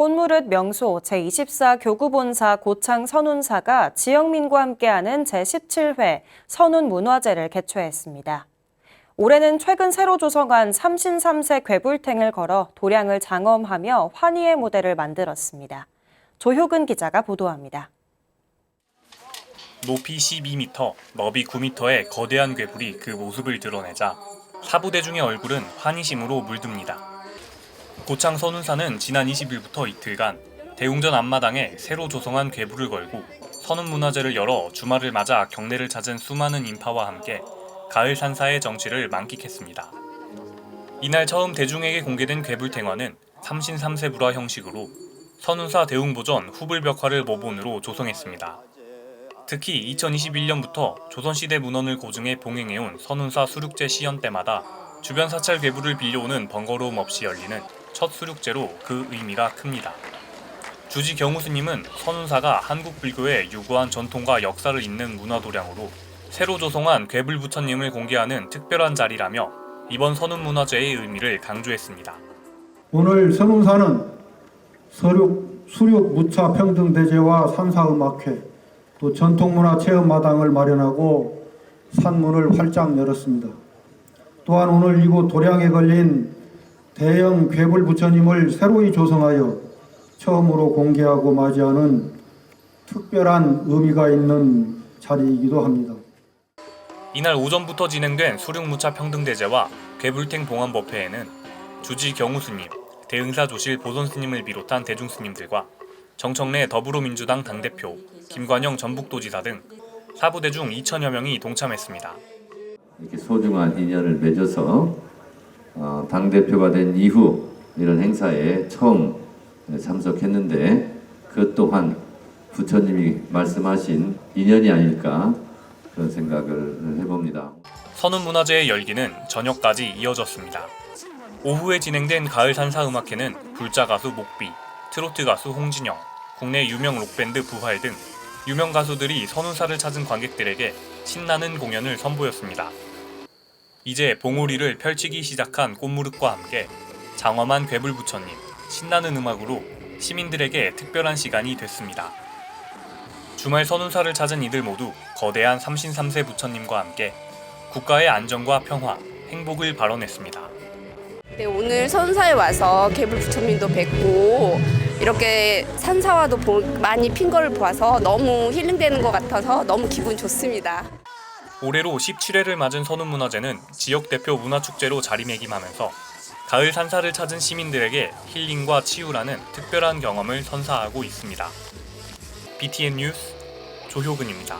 꽃무릇 명소 제24 교구본사 고창 선운사가 지영민과 함께하는 제17회 선운문화제를 개최했습니다. 올해는 최근 새로 조성한 33세 괴불탱을 걸어 도량을 장엄하며 환희의 무대를 만들었습니다. 조효근 기자가 보도합니다. 높이 12m, 너비 9m의 거대한 괴물이 그 모습을 드러내자 사부대중의 얼굴은 환희심으로 물듭니다. 고창 선운사는 지난 20일부터 이틀간 대웅전 앞마당에 새로 조성한 괴물을 걸고 선운문화제를 열어 주말을 맞아 경내를 찾은 수많은 인파와 함께 가을 산사의 정취를 만끽했습니다. 이날 처음 대중에게 공개된 괴물탱화는 33세 불화 형식으로 선운사 대웅보전 후불벽화를 모본으로 조성했습니다. 특히 2021년부터 조선시대 문헌을 고증해 봉행해온 선운사 수륙제 시연 때마다 주변 사찰 괴부를 빌려오는 번거로움 없이 열리는 첫 수륙제로 그 의미가 큽니다. 주지 경우스님은 선운사가 한국 불교의 유구한 전통과 역사를 잇는 문화도량으로 새로 조성한 괴불 부처님을 공개하는 특별한 자리라며 이번 선운문화제의 의미를 강조했습니다. 오늘 선운사는 서륙, 수륙 무차 평등 대제와 산사 음악회 또 전통문화 체험 마당을 마련하고 산문을 활짝 열었습니다. 또한 오늘 이곳 도량에 걸린 대형 괴불 부처님을 새로이 조성하여 처음으로 공개하고 맞이하는 특별한 의미가 있는 자리이기도 합니다. 이날 오전부터 진행된 수륙무차 평등대제와 괴불탱 봉안법회에는 주지 경우스님, 대응사 조실 보선스님을 비롯한 대중스님들과 정청래 더불어민주당 당대표, 김관영 전북도지사 등 사부대중 2천여 명이 동참했습니다. 이렇게 소중한 인연을 맺어서 어, 당 대표가 된 이후 이런 행사에 처음 참석했는데 그 또한 부처님이 말씀하신 인연이 아닐까 그런 생각을 해봅니다. 선운문화제의 열기는 저녁까지 이어졌습니다. 오후에 진행된 가을 산사 음악회는 불자 가수 목비, 트로트 가수 홍진영, 국내 유명 록밴드 부활 등 유명 가수들이 선운사를 찾은 관객들에게 신나는 공연을 선보였습니다. 이제 봉오리를 펼치기 시작한 꽃무릇과 함께 장엄한 괴불 부처님, 신나는 음악으로 시민들에게 특별한 시간이 됐습니다. 주말 선운사를 찾은 이들 모두 거대한 33세 부처님과 함께 국가의 안정과 평화, 행복을 발언했습니다. 네, 오늘 선사에 와서 개불 부처님도 뵙고 이렇게 산사와도 보- 많이 핀 거를 보아서 너무 힐링되는 것 같아서 너무 기분 좋습니다. 올해로 17회를 맞은 선운문화제는 지역 대표 문화축제로 자리매김하면서 가을 산사를 찾은 시민들에게 힐링과 치유라는 특별한 경험을 선사하고 있습니다. BTN 뉴스 조효근입니다.